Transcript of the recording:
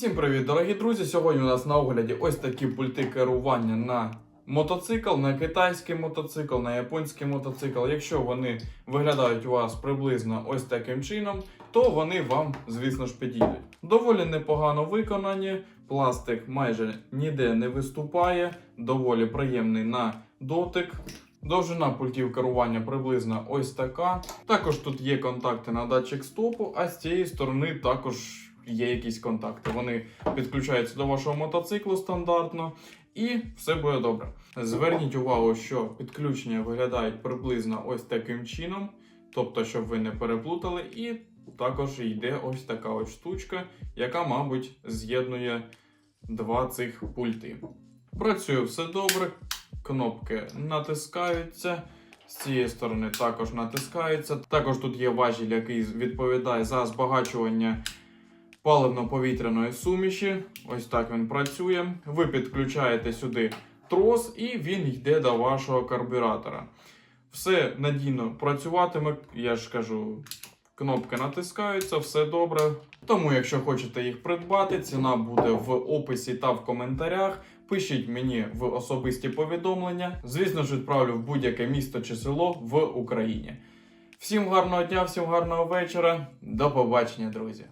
Всім привіт, дорогі друзі! Сьогодні у нас на огляді ось такі пульти керування на мотоцикл, на китайський мотоцикл, на японський мотоцикл. Якщо вони виглядають у вас приблизно ось таким чином, то вони вам, звісно ж, підійдуть. Доволі непогано виконані, пластик майже ніде не виступає, доволі приємний на дотик. Довжина пультів керування приблизно ось така. Також тут є контакти на датчик стопу, а з цієї сторони також є якісь контакти. Вони підключаються до вашого мотоциклу стандартно, і все буде добре. Зверніть увагу, що підключення виглядають приблизно ось таким чином, тобто, щоб ви не переплутали, і також йде ось така ось штучка, яка, мабуть, з'єднує два цих пульти. Працює все добре, кнопки натискаються. З цієї сторони також натискається. Також тут є важіль, який відповідає за збагачування паливно-повітряної суміші. Ось так він працює. Ви підключаєте сюди трос, і він йде до вашого карбюратора. Все надійно працюватиме, я ж кажу, кнопки натискаються, все добре. Тому, якщо хочете їх придбати, ціна буде в описі та в коментарях. Пишіть мені в особисті повідомлення. Звісно ж, відправлю в будь-яке місто чи село в Україні. Всім гарного дня, всім гарного вечора. До побачення, друзі.